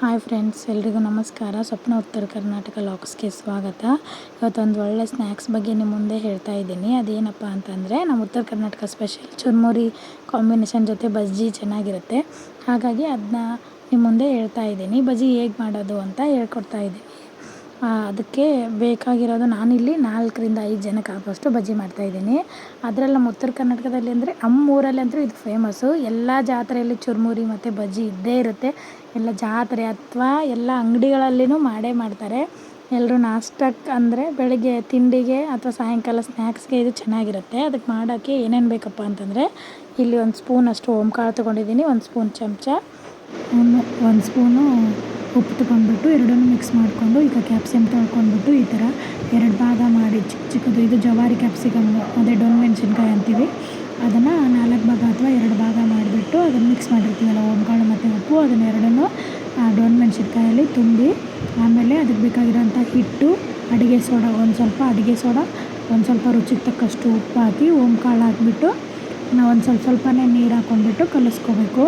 Hi friends ಎಲ್ರಿಗೂ ನಮಸ್ಕಾರ. ಸ್ವಪ್ನ ಉತ್ತರ ಕರ್ನಾಟಕ ಲಾಕ್ಸ್ಗೆ ಸ್ವಾಗತ. ಇವತ್ತೊಂದು ಒಳ್ಳೆ ಸ್ನ್ಯಾಕ್ಸ್ ಬಗ್ಗೆ ನಿಮ್ಮ ಮುಂದೆ ಹೇಳ್ತಾ ಇದ್ದೀನಿ. ಅದೇನಪ್ಪ ಅಂತಂದರೆ, ನಮ್ಮ ಉತ್ತರ ಕರ್ನಾಟಕ ಸ್ಪೆಷಲ್ ಚುರ್ಮುರಿ ಕಾಂಬಿನೇಷನ್ ಜೊತೆ ಬಜ್ಜಿ ಚೆನ್ನಾಗಿರುತ್ತೆ. ಹಾಗಾಗಿ ಅದನ್ನ ನಿಮ್ಮ ಮುಂದೆ ಹೇಳ್ತಾ ಇದ್ದೀನಿ. ಬಜ್ಜಿ ಹೇಗೆ ಮಾಡೋದು ಅಂತ ಹೇಳ್ಕೊಡ್ತಾ ಇದ್ದೀನಿ. ಅದಕ್ಕೆ ಬೇಕಾಗಿರೋದು ನಾನಿಲ್ಲಿ ನಾಲ್ಕರಿಂದ ಐದು ಜನಕ್ಕೆ ಆಗುವಷ್ಟು ಬಜ್ಜಿ ಮಾಡ್ತಾಯಿದ್ದೀನಿ ಅದರಲ್ಲಿ ನಮ್ಮ ಉತ್ತರ ಕರ್ನಾಟಕದಲ್ಲಿ ಅಂದರೆ ಅಂತೂ ಇದು ಫೇಮಸ್ಸು ಎಲ್ಲ ಜಾತ್ರೆಯಲ್ಲಿ ಚುರುಮುರಿ ಮತ್ತು ಬಜ್ಜಿ ಇದ್ದೇ ಇರುತ್ತೆ. ಎಲ್ಲ ಜಾತ್ರೆ ಅಥವಾ ಎಲ್ಲ ಅಂಗಡಿಗಳಲ್ಲಿನೂ ಮಾಡೇ ಮಾಡ್ತಾರೆ. ಎಲ್ಲರೂ ನಾಷ್ಟಕ್ಕೆ ಅಂದರೆ ಬೆಳಗ್ಗೆ ತಿಂಡಿಗೆ ಅಥವಾ ಸಾಯಂಕಾಲ ಸ್ನ್ಯಾಕ್ಸ್ಗೆ ಇದು ಚೆನ್ನಾಗಿರುತ್ತೆ. ಅದಕ್ಕೆ ಮಾಡೋಕ್ಕೆ ಏನೇನು ಬೇಕಪ್ಪ ಅಂತಂದರೆ ಇಲ್ಲಿ ಒಂದು ಸ್ಪೂನ್ ಅಷ್ಟು ಓಂಕಾಳು ತೊಗೊಂಡಿದ್ದೀನಿ. ಒಂದು ಸ್ಪೂನ್ ಚಮಚ. ಒಂದು ಸ್ಪೂನು ಉಪ್ಪು ತಗೊಂಡ್ಬಿಟ್ಟು ಎರಡನ್ನೂ ಮಿಕ್ಸ್ ಮಾಡಿಕೊಂಡು ಈಗ ಕ್ಯಾಪ್ಸಿಕಮ್ ತೊಳ್ಕೊಂಡ್ಬಿಟ್ಟು ಈ ಥರ ಎರಡು ಭಾಗ ಮಾಡಿ ಚಿಕ್ಕ ಚಿಕ್ಕದು ಇದು ಜವಾರಿ ಕ್ಯಾಪ್ಸಿಕಮ್ ಅದೇ ಡೊನ್ ಮೆಣಸಿನ್ಕಾಯಿ ಅಂತೀವಿ. ಅದನ್ನು ನಾಲ್ಕು ಭಾಗ ಅಥವಾ ಎರಡು ಭಾಗ ಮಾಡಿಬಿಟ್ಟು ಅದನ್ನು ಮಿಕ್ಸ್ ಮಾಡಿರ್ತೀವಲ್ಲ ಓಂಕಾಳು ಮತ್ತು ಉಪ್ಪು, ಅದನ್ನ ಎರಡನ್ನೂ ಡೊಣ್ ಮೆಣಸಿನ್ಕಾಯಲ್ಲಿ ತುಂಬಿ ಆಮೇಲೆ ಅದಕ್ಕೆ ಬೇಕಾಗಿರೋಂಥ ಹಿಟ್ಟು, ಅಡುಗೆ ಸೋಡಾ, ಒಂದು ಸ್ವಲ್ಪ ಅಡುಗೆ ಸೋಡಾ, ಒಂದು ಸ್ವಲ್ಪ ರುಚಿಗೆ ತಕ್ಕಷ್ಟು ಉಪ್ಪು ಹಾಕಿ ಓಂಕಾಳು ಹಾಕ್ಬಿಟ್ಟು ನಾವು ಒಂದು ಸ್ವಲ್ಪ ಸ್ವಲ್ಪನೇ ನೀರು ಹಾಕ್ಕೊಂಡ್ಬಿಟ್ಟು ಕಲಿಸ್ಕೋಬೇಕು.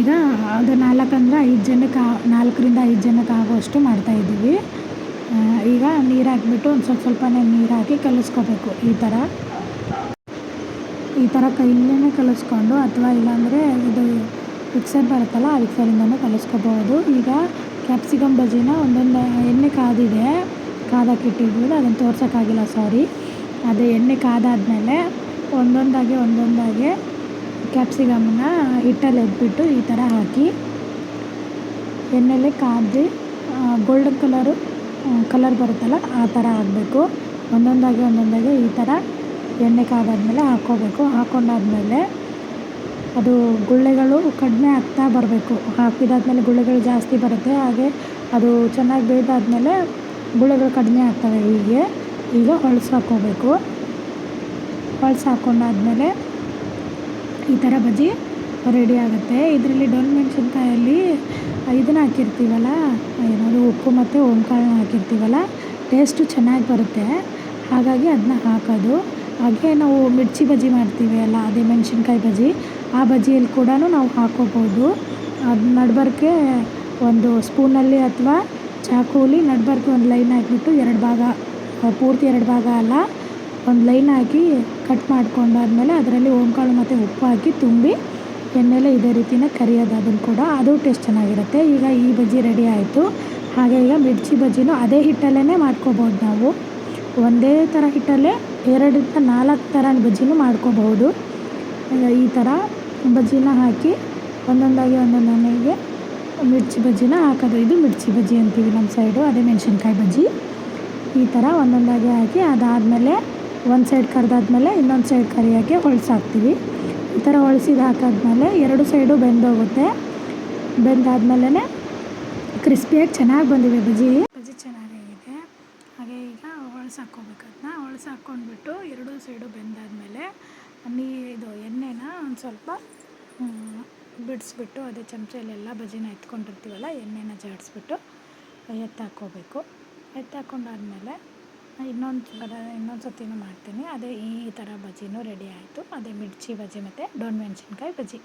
ಈಗ ಅದು ನಾಲ್ಕಂದ್ರೆ ಐದು ಜನಕ್ಕೆ, ನಾಲ್ಕರಿಂದ ಐದು ಜನಕ್ಕೆ ಆಗುವಷ್ಟು ಮಾಡ್ತಾಯಿದ್ದೀವಿ ಈಗ ನೀರು ಹಾಕ್ಬಿಟ್ಟು ಒಂದು ಸ್ವಲ್ಪ ಸ್ವಲ್ಪನೇ ನೀರು ಹಾಕಿ ಕಲಿಸ್ಕೋಬೇಕು ಈ ಥರ ಈ ಥರ ಕೈಯಲ್ಲೇ ಕಲಿಸ್ಕೊಂಡು ಅಥವಾ ಇಲ್ಲಾಂದರೆ ಇದು ಮಿಕ್ಸರ್ ಬರುತ್ತಲ್ಲ, ಆ ಮಿಕ್ಸರಿಂದನೂ ಕಲಿಸ್ಕೋಬೋದು ಈಗ ಕ್ಯಾಪ್ಸಿಕಮ್ ಬಜ್ಜಿನ ಒಂದೊಂದು ಎಣ್ಣೆ ಕಾದಿದೆ ಕಾದಕ್ಕಿಟ್ಟಿದ್ವಿ ಅದನ್ನು ತೋರ್ಸೋಕ್ಕಾಗಿಲ್ಲ ಸಾರಿ ಅದು ಎಣ್ಣೆ ಕಾದಾದಮೇಲೆ ಒಂದೊಂದಾಗಿ ಒಂದೊಂದಾಗಿ ಕ್ಯಾಪ್ಸಿಕಮ್ನ ಹಿಟ್ಟಲ್ಲಿ ಎದ್ಬಿಟ್ಟು ಈ ಥರ ಹಾಕಿ ಎಣ್ಣೆಲೆ ಕಾದಿ ಗೋಲ್ಡನ್ ಕಲರು ಕಲರ್ ಬರುತ್ತಲ್ಲ ಆ ಥರ ಆಗಬೇಕು ಒಂದೊಂದಾಗಿ ಒಂದೊಂದಾಗಿ ಈ ಥರ ಎಣ್ಣೆ ಕಾದಾದ್ಮೇಲೆ ಹಾಕ್ಕೋಬೇಕು. ಹಾಕ್ಕೊಂಡಾದ್ಮೇಲೆ ಅದು ಗುಳ್ಳೆಗಳು ಕಡಿಮೆ ಆಗ್ತಾ ಬರಬೇಕು. ಹಾಕಿದಾದ್ಮೇಲೆ ಗುಳ್ಳೆಗಳು ಜಾಸ್ತಿ ಬರುತ್ತೆ. ಹಾಗೆ ಅದು ಚೆನ್ನಾಗಿ ಬೇಯ್ದಾದ್ಮೇಲೆ ಗುಳ್ಳೆಗಳು ಕಡಿಮೆ ಆಗ್ತವೆ ಹೀಗೆ. ಈಗ ಹೊಳಸು ಹಾಕ್ಕೋಬೇಕು. ಹೊಳಸು ಈ ಥರ ಬಜ್ಜಿ ರೆಡಿ ಆಗುತ್ತೆ. ಇದರಲ್ಲಿ ಡೊಣ್ ಮೆಣಸಿನ್ಕಾಯಲ್ಲಿ ಇದನ್ನ ಹಾಕಿರ್ತೀವಲ್ಲ, ಏನಾದರೂ ಉಪ್ಪು ಮತ್ತು ಓಂಕಾಳನ್ನ ಹಾಕಿರ್ತೀವಲ್ಲ ಟೇಸ್ಟು ಚೆನ್ನಾಗಿ ಬರುತ್ತೆ. ಹಾಗಾಗಿ ಅದನ್ನ ಹಾಕೋದು. ಹಾಗೆ ನಾವು ಮಿರ್ಚಿ ಬಜ್ಜಿ ಮಾಡ್ತೀವಿ ಅಲ್ಲ, ಅದೇ ಮೆಣಸಿನ್ಕಾಯಿ ಬಜ್ಜಿ, ಆ ಬಜ್ಜಿಯಲ್ಲಿ ಕೂಡ ನಾವು ಹಾಕೋಬೋದು. ಅದು ನಡ್ಬರ್ಕೆ ಒಂದು ಸ್ಪೂನಲ್ಲಿ ಅಥವಾ ಚಾಕುಲಿ ನಡ್ಬರ್ಕೆ ಒಂದು ಲೈನ್ ಹಾಕಿಬಿಟ್ಟು ಎರಡು ಭಾಗ, ಪೂರ್ತಿ ಎರಡು ಭಾಗ ಅಲ್ಲ ಒಂದು ಲೈನ್ ಹಾಕಿ ಕಟ್ ಮಾಡ್ಕೊಂಡಾದ್ಮೇಲೆ ಅದರಲ್ಲಿ ಓಂಕಾಳು ಮತ್ತು ಉಪ್ಪು ಹಾಕಿ ತುಂಬಿ ಎಣ್ಣೆಲೆ ಇದೇ ರೀತಿನೇ ಕರಿಯೋದು. ಅದನ್ನು ಕೂಡ ಅದು ಟೇಸ್ಟ್ ಚೆನ್ನಾಗಿರುತ್ತೆ. ಈಗ ಈ ಬಜ್ಜಿ ರೆಡಿ ಆಯಿತು. ಹಾಗೆ ಈಗ ಮಿರ್ಚಿ ಬಜ್ಜಿನೂ ಅದೇ ಹಿಟ್ಟಲ್ಲೇ ಮಾಡ್ಕೋಬೋದು ನಾವು. ಒಂದೇ ಥರ ಹಿಟ್ಟಲ್ಲೇ ಎರಡರಿಂದ ನಾಲ್ಕು ಥರ ಬಜ್ಜಿನೂ ಮಾಡ್ಕೋಬಹುದು ಈ ಥರ ಬಜ್ಜಿನ ಹಾಕಿ ಒಂದೊಂದಾಗಿ ಒಂದೊಂದೊಂದಾಗಿ ಮಿರ್ಚಿ ಬಜ್ಜಿನ ಹಾಕೋದು. ಇದು ಮಿರ್ಚಿ ಬಜ್ಜಿ ಅಂತೀವಿ ನಮ್ಮ ಸೈಡು. ಅದೇ ಮೆಣಸಿನ್ಕಾಯಿ ಬಜ್ಜಿ. ಈ ಥರ ಒಂದೊಂದಾಗಿ ಹಾಕಿ ಅದಾದಮೇಲೆ ಒಂದು ಸೈಡ್ ಕರೆದಾದ್ಮೇಲೆ ಇನ್ನೊಂದು ಸೈಡ್ ಕರಿಯೋಕ್ಕೆ ಹೊಳ್ಸಾಕ್ತೀವಿ. ಈ ಥರ ಹೊಳ್ಸಿದ್ದು ಹಾಕಾದ್ಮೇಲೆ ಎರಡು ಸೈಡು ಬೆಂದೋಗುತ್ತೆ. ಬೆಂದಾದ್ಮೇಲೆ ಕ್ರಿಸ್ಪಿಯಾಗಿ ಚೆನ್ನಾಗಿ ಬಂದಿದೆ ಬಜ್ಜಿ. ಬಜ್ಜಿ ಚೆನ್ನಾಗಿದೆ ಹಾಗೆ ಈಗ ಹೊಳ್ಸು ಹಾಕ್ಕೋಬೇಕು ಅದನ್ನ ಹೊಳ್ಸು ಹಾಕ್ಕೊಂಡ್ಬಿಟ್ಟು ಎರಡೂ ಸೈಡು ಬೆಂದಾದ್ಮೇಲೆ ನೀ ಇದು ಎಣ್ಣೆನ ಒಂದು ಸ್ವಲ್ಪ ಬಿಡಿಸ್ಬಿಟ್ಟು ಅದೇ ಚಮಚಲೆಲ್ಲ ಬಜ್ಜಿನ ಎತ್ಕೊಂಡಿರ್ತೀವಲ್ಲ, ಎಣ್ಣೆನ ಜಾಡಿಸ್ಬಿಟ್ಟು ಎತ್ತಾಕ್ಕೋಬೇಕು. ಎತ್ತಾಕೊಂಡಾದ್ಮೇಲೆ ಇನ್ನೊಂದು ಇನ್ನೊಂದು ಸತಿನೂ ಮಾಡ್ತೀನಿ. ಅದೇ ಈ ಥರ ಬಜ್ಜಿನೂ ರೆಡಿ ಆಯಿತು. ಅದೇ ಮಿರ್ಚಿ ಬಜ್ಜಿ ಮತ್ತು ಡೋನ್ ಮೆಣಸಿನ್ಕಾಯಿ ಬಜ್ಜಿ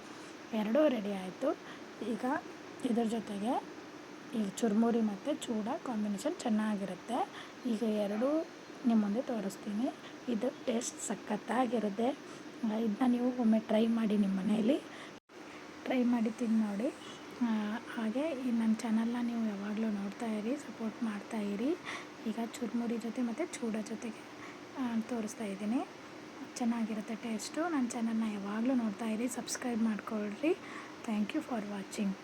ಎರಡೂ ರೆಡಿ ಆಯಿತು. ಈಗ ಇದ್ರ ಜೊತೆಗೆ ಈ ಚುರುಮುರಿ ಮತ್ತು ಚೂಡ ಕಾಂಬಿನೇಷನ್ ಚೆನ್ನಾಗಿರುತ್ತೆ. ಈಗ ಎರಡೂ ನಿಮ್ಮ ಮುಂದೆ ತೋರಿಸ್ತೀನಿ. ಇದು ಟೇಸ್ಟ್ ಸಖತ್ತಾಗಿರುತ್ತೆ. ಇದನ್ನ ನೀವು ಒಮ್ಮೆ ಟ್ರೈ ಮಾಡಿ ನಿಮ್ಮ ಮನೆಯಲ್ಲಿ. ಟ್ರೈ ಮಾಡಿ ತಿಂದು ನೋಡಿ. ಹಾಗೆ ಈ ನನ್ನ ಚಾನಲ್ನ ನೀವು ಯಾವಾಗಲೂ ನೋಡ್ತಾ ಇರಿ ಸಪೋರ್ಟ್ ಮಾಡ್ತಾ ಇರಿ. ಈಗ ಚುರುಮುರಿ ಜೊತೆ ಮತ್ತು ಚೂಡ ಜೊತೆಗೆ ತೋರಿಸ್ತಾ ಇದ್ದೀನಿ. ಚೆನ್ನಾಗಿರುತ್ತೆ ಟೇಸ್ಟು ನನ್ನ ಚಾನಲ್ನ ಯಾವಾಗಲೂ ನೋಡ್ತಾ ಇರಿ ಸಬ್ಸ್ಕ್ರೈಬ್ ಮಾಡ್ಕೊಳ್ರಿ. Thank you for watching